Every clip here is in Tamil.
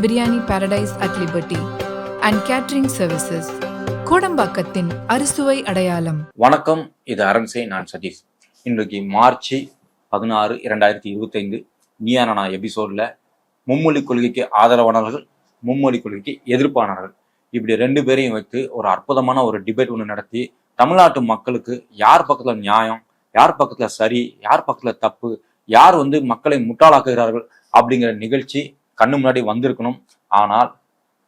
Biryani paradise at liberty and catering services கோடம்பாக்கத்தின் அறுசுவை அடையாளம் வணக்கம் இது அரண்சே நான் சதீஷ். இன்றைக்கு மார்ச் பதினாறு இரண்டாயிரத்தி இருபத்தைந்து நியானா எபிசோடில் மும்மொழி கொள்கைக்கு ஆதரவானவர்கள் மும்மொழி கொள்கைக்கு எதிர்ப்பானவர்கள். இப்படி ரெண்டு பேரையும் வைத்து ஒரு அற்புதமான ஒரு டிபேட் ஒன்று நடத்தி தமிழ்நாட்டு மக்களுக்கு யார் பக்கத்தில் நியாயம் யார் பக்கத்தில் சரி யார் பக்கத்தில் தப்பு யார் வந்து மக்களை முட்டாளாக்குகிறார்கள் அப்படிங்கிற நிகழ்ச்சி கண்ணு முன்னாடி வந்திருக்கணும். ஆனால்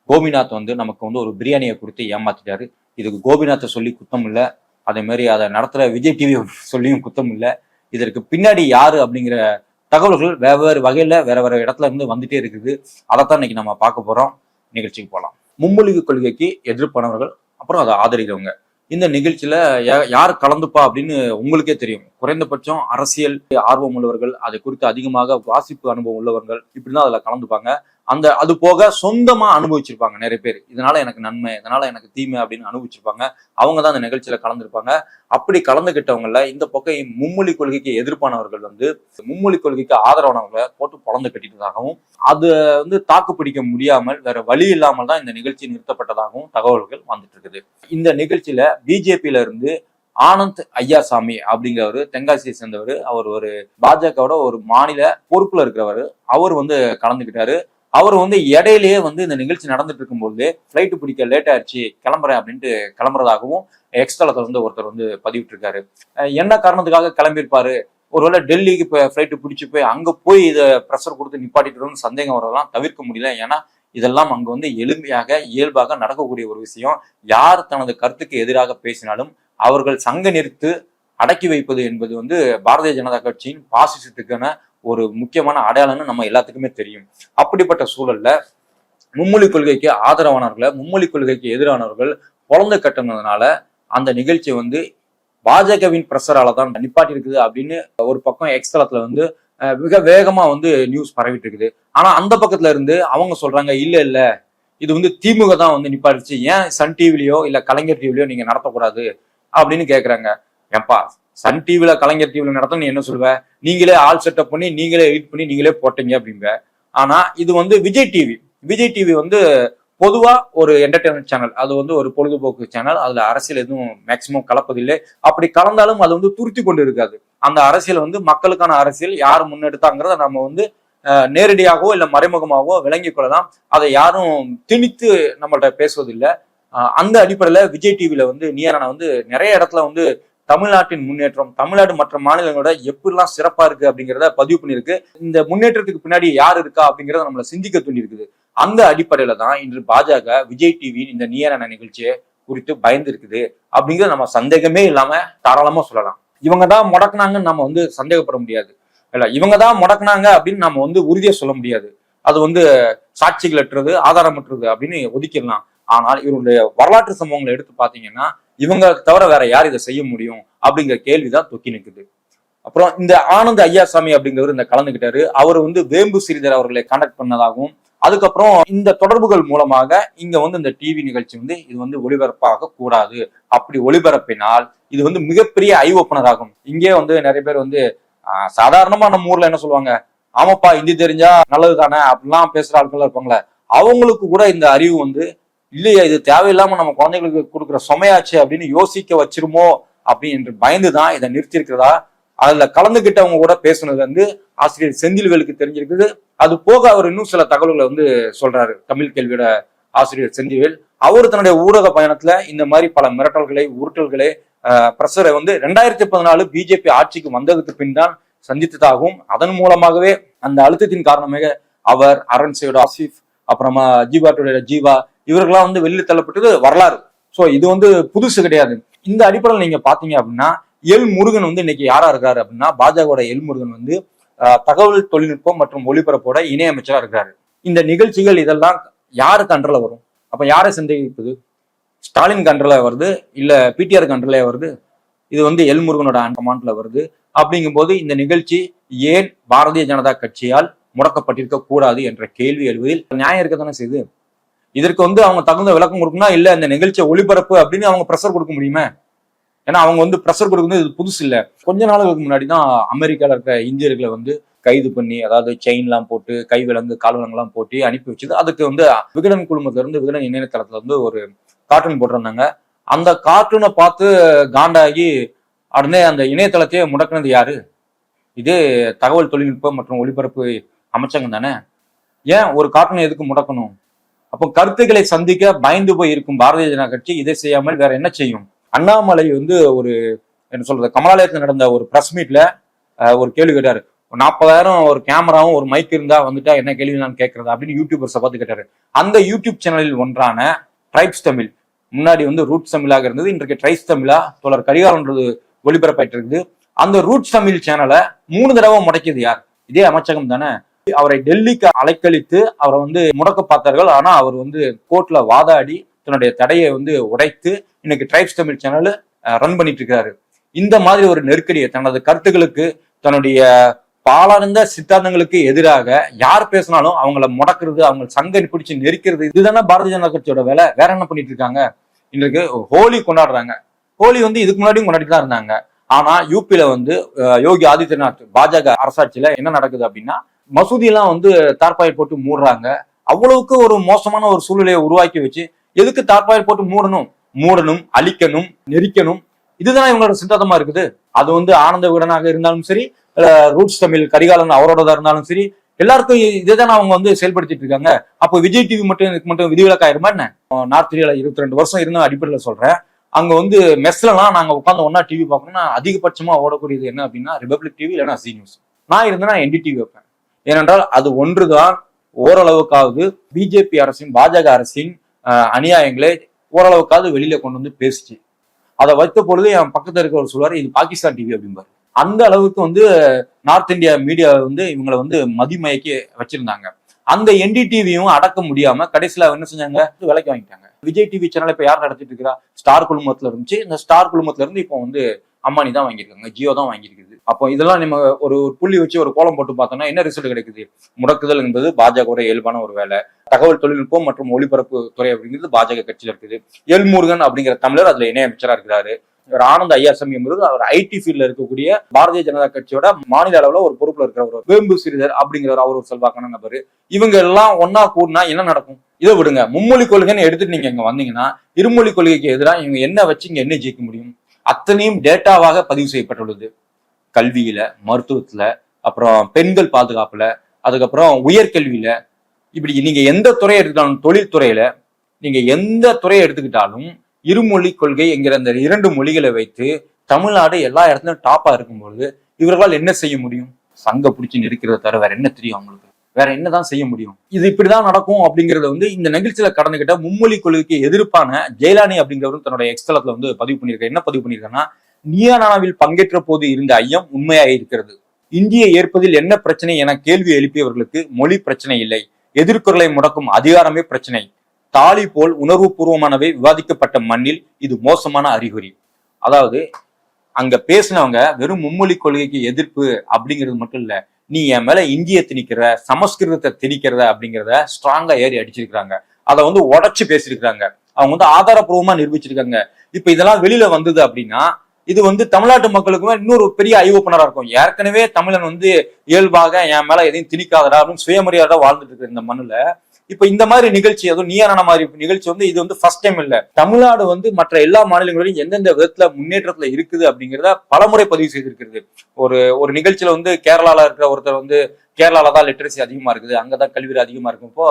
கோபிநாத் வந்து நமக்கு வந்து ஒரு பிரியாணியை கொடுத்து ஏமாத்திட்டாரு. இதுக்கு கோபிநாத்தை சொல்லி குத்தம் இல்லை. அதே மாதிரி அதை நடத்துகிற விஜய் டிவி சொல்லியும் குத்தம் இல்லை. இதற்கு பின்னாடி யாரு அப்படிங்கிற தகவல்கள் வெவ்வேறு வகையில் வேற வேற இடத்துல இருந்து வந்துட்டே இருக்குது. அதைத்தான் இன்னைக்கு நம்ம பார்க்க போறோம். நிகழ்ச்சிக்கு போகலாம் மும்மொழிவு கொள்கைக்கு எதிர்ப்பானவர்கள் அப்புறம் அதை ஆதரிக்கிறவங்க. இந்த நிகழ்ச்சியில யா- யார் கலந்துப்பா அப்படின்னு உங்களுக்கே தெரியும். குறைந்தபட்சம் அரசியல் ஆர்வம் உள்ளவர்கள் அதை குறித்து அதிகமாக வாசிப்பு அனுபவம் உள்ளவர்கள் இப்படிதான் அதுல கலந்துப்பாங்க. அந்த அது போக சொந்தமா அனுபவிச்சிருப்பாங்க நிறைய பேர். இதனால எனக்கு நன்மை இதனால எனக்கு தீமை அப்படின்னு அனுபவிச்சிருப்பாங்க. அவங்க தான் அந்த நிகழ்ச்சியில கலந்துருப்பாங்க. அப்படி கலந்துகிட்டவங்கள இந்த பக்கம் மும்மொழி கொள்கைக்கு எதிர்ப்பானவர்கள் வந்து மும்மொழி கொள்கைக்கு ஆதரவானவங்களை போட்டு பொழந்து கட்டிட்டதாகவும் அது வந்து தாக்கு பிடிக்க முடியாமல் வேற வழி இல்லாமல் தான் இந்த நிகழ்ச்சி நிறுத்தப்பட்டதாகவும் தகவல்கள் வந்துட்டு இருக்குது இந்த நிகழ்ச்சியில பிஜேபியில இருந்து ஆனந்த் ஐயாசாமி அப்படிங்கிறவர் தென்காசியை சேர்ந்தவர் அவர் ஒரு பாஜகவோட ஒரு மாநில பொறுப்புல இருக்கிறவர் அவர் வந்து கலந்துகிட்டாரு. அவர் வந்து இடையிலேயே வந்து இந்த நிகழ்ச்சி நடந்துட்டு இருக்கும்போது ஃப்ளைட்டு பிடிக்க லேட் ஆயிடுச்சு கிளம்புறேன் அப்படின்ட்டு கிளம்புறதாகவும் எக்ஸ்ட்ராலத்தில் வந்து ஒருத்தர் வந்து பதிவிட்டிருக்காரு. என்ன காரணத்துக்காக கிளம்பியிருப்பாரு? ஒருவேளை டெல்லிக்கு இப்போ ஃப்ளைட்டு பிடிச்சி போய் அங்கே போய் இதை ப்ரெஷர் கொடுத்து நிப்பாட்டிட்டு சந்தேகம் வரதெல்லாம் தவிர்க்க முடியல. ஏன்னா இதெல்லாம் அங்கே வந்து எளிமையாக இயல்பாக நடக்கக்கூடிய ஒரு விஷயம். யார் தனது கருத்துக்கு எதிராக பேசினாலும் அவர்கள் சங்க நிறுத்து அடக்கி வைப்பது என்பது வந்து பாரதிய ஜனதா கட்சியின் பாசிசத்துக்கான ஒரு முக்கியமான அடையாளம்னு நம்ம எல்லாத்துக்குமே தெரியும். அப்படிப்பட்ட சூழல்ல மும்மொழி கொள்கைக்கு ஆதரவானவர்களை மும்மொழி கொள்கைக்கு எதிரானவர்கள் குழந்தை கட்டுனதுனால அந்த நிகழ்ச்சி வந்து பாஜகவின் பிரசரால தான் நிப்பாட்டி இருக்குது அப்படின்னு ஒரு பக்கம் எக்ஸ்தலத்துல வந்து மிக வேகமா வந்து நியூஸ் பரவிட்டு இருக்குது ஆனா அந்த பக்கத்துல இருந்து அவங்க சொல்றாங்க இல்ல இல்ல இது வந்து திமுக தான் வந்து நிப்பாட்டிச்சு ஏன் சன் டிவிலயோ இல்ல கலைஞர் டிவிலையோ நீங்க நடத்தக்கூடாது? அப்படின்னு கேக்குறாங்க. ஏன்பா சன் டிவில கலைஞர் டிவில நடத்த நீ என்ன சொல்லுவ? நீங்களே ஆல் செட்டப் பண்ணி நீங்களே எடிட் பண்ணி நீங்களே போட்டீங்க அப்படிங்க ஆனா இது வந்து விஜய் டிவி விஜய் டிவி வந்து பொதுவா ஒரு என்டர்டைன்மெண்ட் சேனல் அது வந்து ஒரு பொழுதுபோக்கு சேனல் அதுல அரசியல் எதுவும் மேக்சிமம் கலப்பதில்லை. அப்படி கலந்தாலும் அது வந்து துருத்தி கொண்டு இருக்காது. அந்த அரசியல் வந்து மக்களுக்கான அரசியல் யார் முன்னெடுத்தாங்கிறத நம்ம வந்து நேரடியாகவோ இல்லை மறைமுகமாகவோ விளங்கிக் கொள்ளலாம். அதை யாரும் திணித்து நம்மள்ட்ட பேசுவதில்லை. அந்த அடிப்படையில் விஜய் டிவியில் வந்து நீரான வந்து நிறைய இடத்துல வந்து தமிழ்நாட்டின் முன்னேற்றம் தமிழ்நாடு மற்ற மாநிலங்களோட எப்படிலாம் சிறப்பா இருக்கு அப்படிங்கிறத பதிவு பண்ணியிருக்கு. இந்த முன்னேற்றத்துக்கு பின்னாடி யார் இருக்கா அப்படிங்கறத நம்மள சிந்திக்க தூண்டி இருக்குது அந்த அடிப்படையில தான் இன்று பாஜக விஜய் டிவியின் இந்த நீரான நிகழ்ச்சியை குறித்து பயந்து இருக்குது அப்படிங்கறது நம்ம சந்தேகமே இல்லாம தாராளமா சொல்லலாம். இவங்க தான் முடக்குனாங்கன்னு நம்ம வந்து சந்தேகப்பட முடியாது. இல்ல இவங்க தான் முடக்குனாங்க அப்படின்னு நம்ம வந்து உறுதியா சொல்ல முடியாது. அது வந்து சாட்சிகள் அற்றது ஆதாரமற்றது அப்படின்னு ஒதுக்கிடலாம். ஆனால் இவருடைய வரலாற்று சம்பவங்களை எடுத்து பாத்தீங்கன்னா இவங்க தவிர வேற யார் இதை செய்ய முடியும் அப்படிங்கிற கேள்விதான் தொக்கி நிற்குது அப்புறம் இந்த ஆனந்த் ஐயாசாமி அப்படிங்கிறவர் இந்த கலந்துகிட்டாரு அவர் வந்து வேம்பு ஸ்ரீதர் அவர்களை கான்டாக்ட் பண்ணதாகவும் அதுக்கப்புறம் இந்த தொடர்புகள் மூலமாக இங்க வந்து இந்த டிவி நிகழ்ச்சி வந்து இது வந்து ஒளிபரப்பாக கூடாது. அப்படி ஒளிபரப்பினால் இது வந்து மிகப்பெரிய ஐ ஓப்பனர் ஆகும். இங்கே வந்து நிறைய பேர் வந்து ஆஹ், சாதாரணமா நம்ம ஊர்ல என்ன சொல்லுவாங்க? ஆமாப்பா இந்தி தெரிஞ்சா நல்லது தானே அப்படிலாம் பேசுற ஆட்கள் இருப்பாங்களே. அவங்களுக்கு கூட இந்த அறிவு வந்து இல்லையா இது தேவையில்லாம நம்ம குழந்தைகளுக்கு கொடுக்குற சுமையாச்சு அப்படின்னு யோசிக்க வச்சிருமோ அப்படி என்று பயந்து தான் இதை நிறுத்தியிருக்கிறதா? அதுல கலந்துகிட்டவங்க கூட பேசுனது வந்து ஆசிரியர் செந்தில்வேலுக்கு தெரிஞ்சிருக்குது. அது போக அவர் இன்னும் சில தகவல்களை வந்து சொல்றாரு தமிழ் கேள்வியோட ஆசிரியர் செந்தில்வேல் அவர் தன்னுடைய ஊடக பயணத்துல இந்த மாதிரி பல மிரட்டல்களை உருட்டல்களை பிரஷரை வந்து ரெண்டாயிரத்தி பதினாலு பிஜேபி ஆட்சிக்கு வந்ததுக்கு பின் தான் சந்தித்ததாகவும் அதன் மூலமாகவே அந்த அழுத்தத்தின் காரணமாக அவர் அரண்சையோட ஆசிஃப் அப்புறமா ஜீவாட்டுடைய ஜீவா இவர்கள்லாம் வந்து வெளியில் தள்ளப்பட்டது வரலாறு. ஸோ இது வந்து புதுசு கிடையாது. இந்த அடிப்படையில் நீங்க பாத்தீங்க அப்படின்னா எல் முருகன் வந்து இன்னைக்கு யாரா இருக்காரு அப்படின்னா பாஜகவோட எல் முருகன் வந்து தகவல் தொழில்நுட்பம் மற்றும் ஒளிபரப்போட இணையமைச்சராக இருக்காரு. இந்த நிகழ்ச்சிகள் இதெல்லாம் யாரு கண்ட்ரோல வரும்? அப்ப யாரை சந்தேகிப்பது ஸ்டாலின் கண்ட்ரோல வருது இல்ல பிடிஆர் கண்ட்ரோல வருது? இது வந்து எல் முருகனோட கமாண்ட்ல வருது. அப்படிங்கும்போது இந்த நிகழ்ச்சி ஏன் பாரதிய ஜனதா கட்சியால் முடக்கப்பட்டிருக்க கூடாது என்ற கேள்வி எழுவதில் நியாயம் இருக்கத்தானே செய்து? செய்யுது இதற்கு வந்து அவங்க தகுந்த விளக்கம் கொடுக்கணும் இல்ல இந்த நிகழ்ச்சியை ஒளிபரப்பு அப்படின்னு அவங்க ப்ரெஷர் கொடுக்க முடியுமா? ஏன்னா அவங்க வந்து ப்ரெஷர் கொடுக்குறது இது புதுசு இல்ல. கொஞ்ச நாளுக்கு முன்னாடி தான் அமெரிக்கால இருக்க இந்தியர்களை வந்து கைது பண்ணி அதாவது செயின்லாம் போட்டு கை விலங்கு கால் விலங்குலாம் போட்டு அனுப்பி வச்சது. அதுக்கு வந்து விகடன் குழுமத்துல இருந்து விகடன் இணையதளத்துல வந்து ஒரு கார்ட்டூன் போட்டிருந்தாங்க. அந்த கார்ட்டூனை பார்த்து காண்டாகி உடனே அந்த இணையதளத்தையே முடக்கினது யாரு? இது தகவல் தொழில்நுட்பம் மற்றும் ஒளிபரப்பு அமைச்சகம் தானே? ஏன் ஒரு கார்ட்டூனை எதுக்கு முடக்கணும்? அப்போ கருத்துக்களை சந்திக்க பயந்து போய் இருக்கும் பாரதிய ஜனதா கட்சி இதை செய்யாமல் வேற என்ன செய்யும்? அண்ணாமலை வந்து ஒரு என்ன சொல்றது கமலாலயத்தில் நடந்த ஒரு பிரஸ் மீட்ல ஒரு கேள்வி கேட்டாரு. நாற்பதாயிரம் ஒரு கேமராவும் ஒரு மைக் இருந்தா வந்துட்டா என்ன கேள்வி நான் கேட்கறது அப்படின்னு யூடியூபர்ஸை பார்த்து கேட்டாரு. அந்த யூடியூப் சேனலில் ஒன்றான ட்ரைப்ஸ் தமிழ். முன்னாடி வந்து ரூட்ஸ் தமிழாக இருந்தது இன்றைக்கு ட்ரைப்ஸ் தமிழா தொடர் கரிகாலன்றது ஒளிபரப்பாயிட்டு இருக்குது. அந்த ரூட்ஸ் தமிழ் சேனலை மூணு தடவை முடக்கியது யார்? இதே அமைச்சகம் தானே. அவரை டெல்லிக்கு அலைக்கழித்து அவரை வந்து முடக்க பார்த்தார்கள். ஆனா அவர் வந்து கோர்ட்ல வாதாடி தன்னுடைய தடையை வந்து உடைத்து இன்னைக்கு ட்ரைப்ஸ் தமிழ் சேனல் ரன் பண்ணிட்டு இருக்கிறாரு இந்த மாதிரி ஒரு நெருக்கடியை தனது கருத்துக்களுக்கு தன்னுடைய பாலார்ந்த சித்தாந்தங்களுக்கு எதிராக யார் பேசினாலும் அவங்கள முடக்கிறது அவங்க சங்கை பிடிச்சு நெரிக்கிறது இதுதானே பாரதிய ஜனதா கட்சியோட வேலை. வேற என்ன பண்ணிட்டு இருக்காங்க? இன்றைக்கு ஹோலி கொண்டாடுறாங்க. ஹோலி வந்து இதுக்கு முன்னாடியும் கொண்டாடிட்டு தான் இருந்தாங்க. ஆனா யூபியில வந்து யோகி ஆதித்யநாத் பாஜக அரசாட்சியில என்ன நடக்குது அப்படின்னா மசூதியெல்லாம் வந்து தார்பாயில் போட்டு மூடுறாங்க. அவ்வளவுக்கு ஒரு மோசமான ஒரு சூழ்நிலையை உருவாக்கி வச்சு எதுக்கு தார்பாயில் போட்டு மூடணும்? மூடணும் அழிக்கணும் நெரிக்கணும். இதுதான் இவங்களோட சித்தாந்தமா இருக்குது? அது வந்து ஆனந்த விகடனாக இருந்தாலும் சரி ரூட்ஸ் தமிழ் கரிகாலன் அவரோடதா இருந்தாலும் சரி எல்லாருக்கும் இதே தான் அவங்க வந்து செயல்படுத்திட்டு இருக்காங்க. அப்போ விஜய் டிவி மட்டும் இதுக்கு மட்டும் விதிவிலக்காயிருமா என்ன? நார்த் இந்தியால இருபத்தி ரெண்டு வருஷம் இருந்த அடிப்படையில் சொல்றேன். அங்க வந்து மெஸ்லலாம் நாங்க உட்காந்து ஒன்னா டிவி பார்க்கணும்னா அதிகபட்சமா ஓடக்கூடியது என்ன அப்படின்னா ரிபப்ளிக் டிவி இல்லைன்னா சி நியூஸ் நான் இருந்தேன்னா என்டி டிவி வைப்பேன். ஏனென்றால் அது ஒன்றுதான் ஓரளவுக்காவது பிஜேபி அரசின் பாஜக அரசின் அநியாயங்களை ஓரளவுக்காவது வெளியில கொண்டு வந்து பேசுச்சு. அதை வைத்த பொழுது என் பக்கத்துல இருக்கிறவர் சொல்வார் இது பாகிஸ்தான் டிவி அப்படிம்பாரு. அந்த அளவுக்கு வந்து நார்த் இந்தியா மீடியா வந்து இவங்களை வந்து மதிமயக்கி வச்சிருந்தாங்க. அந்த என்டிடிவியும் அடக்க முடியாம கடைசியில என்ன செஞ்சாங்க? விலைக்கு வாங்கிட்டாங்க. விஜய் டிவி சேனல் இப்ப யார் நடத்திட்டு இருக்கிறா ஸ்டார் குழுமத்துல இருந்துச்சு. இந்த ஸ்டார் குழுமத்துல இருந்து இப்போ வந்து அம்பானி தான் வாங்கியிருக்காங்க. ஜியோ தான் வாங்கியிருக்குது. அப்போ இதெல்லாம் நம்ம ஒரு புள்ளி வச்சு ஒரு கோலம் போட்டு பார்த்தோம்னா என்ன ரிசல்ட் கிடைக்குது? முடக்குதல் என்பது பாஜகவோட இயல்பான ஒரு வேலை. தகவல் தொழில்நுட்பம் மற்றும் ஒளிபரப்பு துறை அப்படிங்கிறது பாஜக கட்சியில் இருக்குது. எல்முருகன் அப்படிங்கிற தமிழர் அதுல இணையமைச்சரா இருக்கிறாரு. இவர் ஆனந்த் ஐயாசமி என்பது அவர் ஐடி ஃபீல்ட்ல இருக்கக்கூடிய பாரதிய ஜனதா கட்சியோட மாநில அளவுல ஒரு பொறுப்புல இருக்கிற ஒரு வேம்பு சிறிதர் அப்படிங்கிறவர் அவர் ஒரு செல்வாக்கான நபர். இவங்க எல்லாம் ஒன்னா கூடினா என்ன நடக்கும்? இதை விடுங்க. மும்மொழி கொள்கைன்னு எடுத்துட்டு நீங்க இங்க வந்தீங்கன்னா இருமொழி கொள்கைக்கு எதிராக இவங்க என்ன வச்சு இங்க என்ன ஜெயிக்க முடியும்? அத்தனையும் டேட்டாவாக பதிவு செய்யப்பட்டுள்ளது. கல்வியில மருத்துவத்துல அப்புறம் பெண்கள் பாதுகாப்புல அதுக்கப்புறம் உயர்கல்வியில இப்படி நீங்க எந்த துறையை எடுத்துக்கிட்டாலும் தொழில்துறையில நீங்க எந்த துறையை எடுத்துக்கிட்டாலும் இருமொழி கொள்கை என்கிற அந்த இரண்டு மொழிகளை வைத்து தமிழ்நாடு எல்லா இடத்துலையும் டாப்பா இருக்கும்பொழுது இவர்களால் என்ன செய்ய முடியும்? சங்க பிடிச்சி நெருக்கிறத தவிர வேற என்ன தெரியும் அவங்களுக்கு? வேற என்னதான் செய்ய முடியும்? இது இப்படிதான் நடக்கும் அப்படிங்கறத வந்து இந்த நிகழ்ச்சியில கடந்துகிட்ட மும்மொழி கொள்கைக்கு எதிர்ப்பான ஜெயலானி அப்படிங்கிறவரும் தன்னுடைய எக்ஸ்தலத்துல வந்து பதிவு பண்ணியிருக்காரு. என்ன பதிவு பண்ணியிருக்காருன்னா நியானாவில் பங்கேற்ற போது இருந்த ஐயம் உண்மையாக இருக்கிறது. இந்திய ஏற்பதில் என்ன பிரச்சனை என கேள்வி எழுப்பியவர்களுக்கு மொழி பிரச்சனை இல்லை. எதிர்குரலை முடக்கும் அதிகாரமே பிரச்சனை. தாலி போல் உணர்வுபூர்வமானவை விவாதிக்கப்பட்ட மண்ணில் இது மோசமான அறிகுறி. அதாவது அங்க பேசினவங்க வெறும் மும்மொழி கொள்கைக்கு எதிர்ப்பு அப்படிங்கிறது மட்டும் இல்ல நீ என் மேல இந்திய திணிக்கிற சமஸ்கிருதத்தை திணிக்கிறத அப்படிங்கிறத ஸ்ட்ராங்கா ஏறி அடிச்சிருக்கிறாங்க. அதை வந்து உடைச்சு பேசியிருக்கிறாங்க. அவங்க வந்து ஆதாரப்பூர்வமா நிரூபிச்சிருக்காங்க. இப்ப இதெல்லாம் வெளியில வந்தது அப்படின்னா இது வந்து தமிழ்நாட்டு மக்களுக்குமே இன்னொரு பெரிய ஐஓப்பனரா இருக்கும். ஏற்கனவே தமிழன் வந்து இயல்பாக என் மேல எதையும் திணிக்காதடா அப்படின்னு சுயமரியாதை வாழ்ந்துட்டு இருக்கிற இந்த மண்ணுல. இப்ப இந்த மாதிரி நிகழ்ச்சி அதுவும் நீயான மாதிரி நிகழ்ச்சி வந்து இது வந்து ஃபர்ஸ்ட் டைம் இல்ல. தமிழ்நாடு வந்து மற்ற எல்லா மாநிலங்களிலும் எந்தெந்த விதத்துல முன்னேற்றத்துல இருக்குது அப்படிங்கிறத பலமுறை பதிவு செய்திருக்கிறது. ஒரு ஒரு நிகழ்ச்சியில வந்து கேரளால இருக்கிற ஒருத்தர் வந்து கேரளால தான் லிட்ரஸி அதிகமா இருக்குது. அங்கதான் கல்வி அதிகமா இருக்கும்போ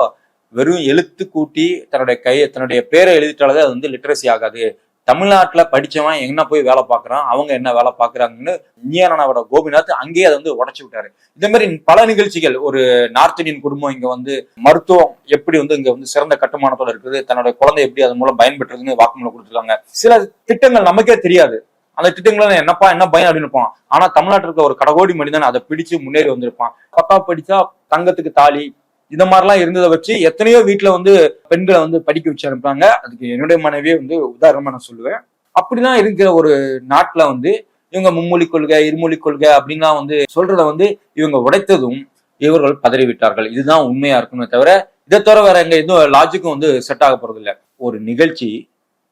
வெறும் எழுத்து கூட்டி தன்னுடைய கை தன்னுடைய பேரை எழுதிட்டாலே அது வந்து லிட்ரஸி ஆகாது. தமிழ்நாட்டில் படிச்சவன் என்ன போய் வேலை பார்க்குறான்? அவங்க என்ன வேலை பார்க்கறாங்கன்னு இந்தியானோட கோபிநாத் அங்கேயே அதை வந்து உடச்சி விட்டாரு. இந்த மாதிரி பல நிகழ்ச்சிகள் ஒரு நார்த் இந்தியன் குடும்பம் இங்கே வந்து மருத்துவம் எப்படி வந்து இங்கே வந்து சிறந்த கட்டுமானத்தோட இருக்குது தன்னோட குழந்தை எப்படி அதன் மூலம் பயன்பெற்றதுன்னு வாக்குமூலம் கொடுத்துருக்காங்க. சில திட்டங்கள் நமக்கே தெரியாது. அந்த திட்டங்களை என்னப்பா என்ன பயம் அப்படின்னு இருப்பான் ஆனா தமிழ்நாட்டில் இருக்க ஒரு கடகோடி மனிதன் அதை பிடிச்சு முன்னேறி வந்திருப்பான். பத்தா படிச்சா தங்கத்துக்கு தாலி இந்த மாதிரிலாம் இருந்ததை வச்சு எத்தனையோ வீட்டுல வந்து பெண்களை வந்து படிக்க வச்சு அனுப்புறாங்க. அதுக்கு என்னுடைய மனைவியே வந்து உதாரணமா நான் சொல்லுவேன். அப்படிதான் இருக்கிற ஒரு நாட்டுல வந்து இவங்க மும்மொழி கொள்கை இருமொழி கொள்கை அப்படின்லாம் வந்து சொல்றத வந்து இவங்க உடைத்ததும் இவர்கள் பதறிவிட்டார்கள். இதுதான் உண்மையா இருக்குமே தவிர இதை தவிர வேற எங்க எதுவும் லாஜிக்கும் வந்து செட் ஆக போறது இல்ல. ஒரு நிகழ்ச்சி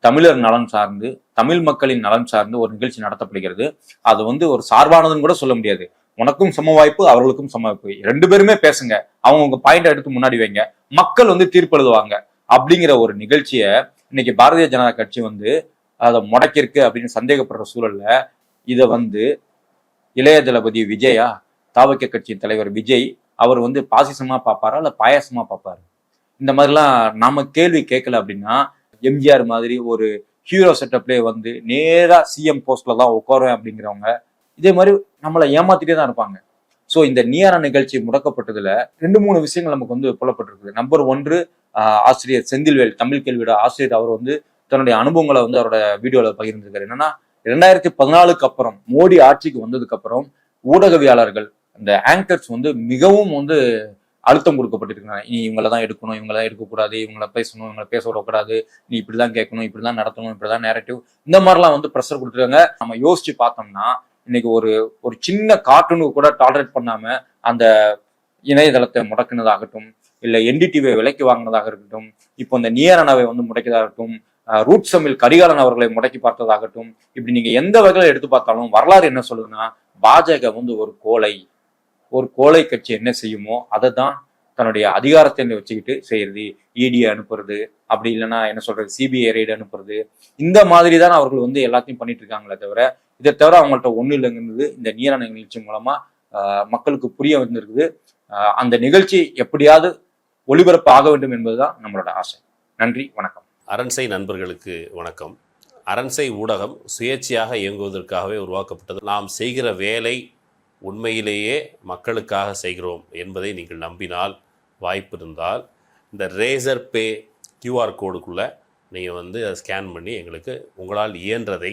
தமிழர் நலன் சார்ந்து தமிழ் மக்களின் நலன் சார்ந்து ஒரு நிகழ்ச்சி நடத்தப்படுகிறது. அது வந்து ஒரு சார்பானதுன்னு கூட சொல்ல முடியாது. உனக்கும் சம வாய்ப்பு அவர்களுக்கும் சம வாய்ப்பு. ரெண்டு பேருமே பேசுங்க. அவங்க உங்க பாயிண்ட் எடுத்து முன்னாடி வைங்க. மக்கள் வந்து தீர்ப்பு எழுதுவாங்க. அப்படிங்கிற ஒரு நிகழ்ச்சியை இன்னைக்கு பாரதிய ஜனதா கட்சி வந்து அதை முடக்கிருக்கு அப்படின்னு சந்தேகப்படுற சூழல்ல இதை வந்து இளைய தளபதி விஜயா தாவக்க கட்சியின் தலைவர் விஜய் அவர் வந்து பாசிசமா பார்ப்பாரா இல்ல பாயாசமா பார்ப்பாரு இந்த மாதிரிலாம் நாம கேள்வி கேட்கல அப்படின்னா எம்ஜிஆர் மாதிரி ஒரு ஹீரோ செட்டப்லேயே வந்து நேராக சிஎம் போஸ்ட்ல தான் உட்காருவேன் அப்படிங்கிறவங்க இதே மாதிரி நம்மளை ஏமாத்திட்டே தான் இருப்பாங்க. ஸோ இந்த நியார நிகழ்ச்சி முடக்கப்பட்டதுல ரெண்டு மூணு விஷயங்கள் நமக்கு வந்து புலப்பட்டிருக்குது. நம்பர் ஒன்று ஆசிரியர் செந்தில்வேல் தமிழ் கேள்வியோட ஆசிரியர் அவர் வந்து தன்னுடைய அனுபவங்களை வந்து அவரோட வீடியோவில் பகிர்ந்திருக்காரு. என்னன்னா ரெண்டாயிரத்தி பதினாலுக்கு அப்புறம் மோடி ஆட்சிக்கு வந்ததுக்கு அப்புறம் ஊடகவியாளர்கள் இந்த ஆங்கர்ஸ் வந்து மிகவும் வந்து அழுத்தம் கொடுக்கப்பட்டிருக்கிறாங்க. நீ இவங்கள தான் எடுக்கணும் இவங்கள தான் எடுக்கக்கூடாது இவங்கள பேசணும் இவங்கள பேச விடக்கூடாது நீ இப்படிதான் கேட்கணும் இப்படிதான் நடத்தணும் இப்படிதான் நேரட்டிவ் இந்த மாதிரிலாம் வந்து ப்ரெஷர் கொடுத்துருக்காங்க. நம்ம யோசிச்சு பார்த்தோம்னா இன்னைக்கு ஒரு ஒரு சின்ன கார்ட்டூனுக்கு கூட டாலரேட் பண்ணாம அந்த இணையதளத்தை முடக்கினதாகட்டும் இல்ல என்டிடிவியை விலைக்கு வாங்கினதாக இருக்கட்டும் இப்போ இந்த நியரணவை வந்து முடக்கியதாகட்டும் ரூட் சமில் கரிகாலன் அவர்களை முடக்கி பார்த்ததாகட்டும் இப்படி நீங்க எந்த வகையில எடுத்து பார்த்தாலும் வரலாறு என்ன சொல்லுதுன்னா பாஜக வந்து ஒரு கோலை ஒரு கோலை கட்சி என்ன செய்யுமோ அதை தான் தன்னுடைய அதிகாரத்தை வச்சுக்கிட்டு செய்யறது இடி அனுப்புறது அப்படி இல்லைன்னா என்ன சொல்றது சிபிஐ ரைடு அனுப்புறது. இந்த மாதிரி தான் அவர்கள் வந்து எல்லாத்தையும் பண்ணிட்டு இருக்காங்களே தவிர இதை தவிர அவங்கள்ட்ட ஒன்றும் இல்லைங்கிறது இந்த நீரான நிகழ்ச்சி மூலமாக மக்களுக்கு புரிய வந்திருக்குது. அந்த நிகழ்ச்சி எப்படியாவது ஒளிபரப்பு ஆக வேண்டும் என்பதுதான் நம்மளோட ஆசை. நன்றி வணக்கம். அரண்சை நண்பர்களுக்கு வணக்கம். அரண்சை ஊடகம் சுயேட்சையாக இயங்குவதற்காகவே உருவாக்கப்பட்டது. நாம் செய்கிற வேலை உண்மையிலேயே மக்களுக்காக செய்கிறோம் என்பதை நீங்கள் நம்பினால் வாய்ப்பு இருந்தால் இந்த ரேசர் பே கியூஆர் கோடுக்குள்ளே நீங்கள் வந்து அதை ஸ்கேன் பண்ணி எங்களுக்கு உங்களால் இயன்றதை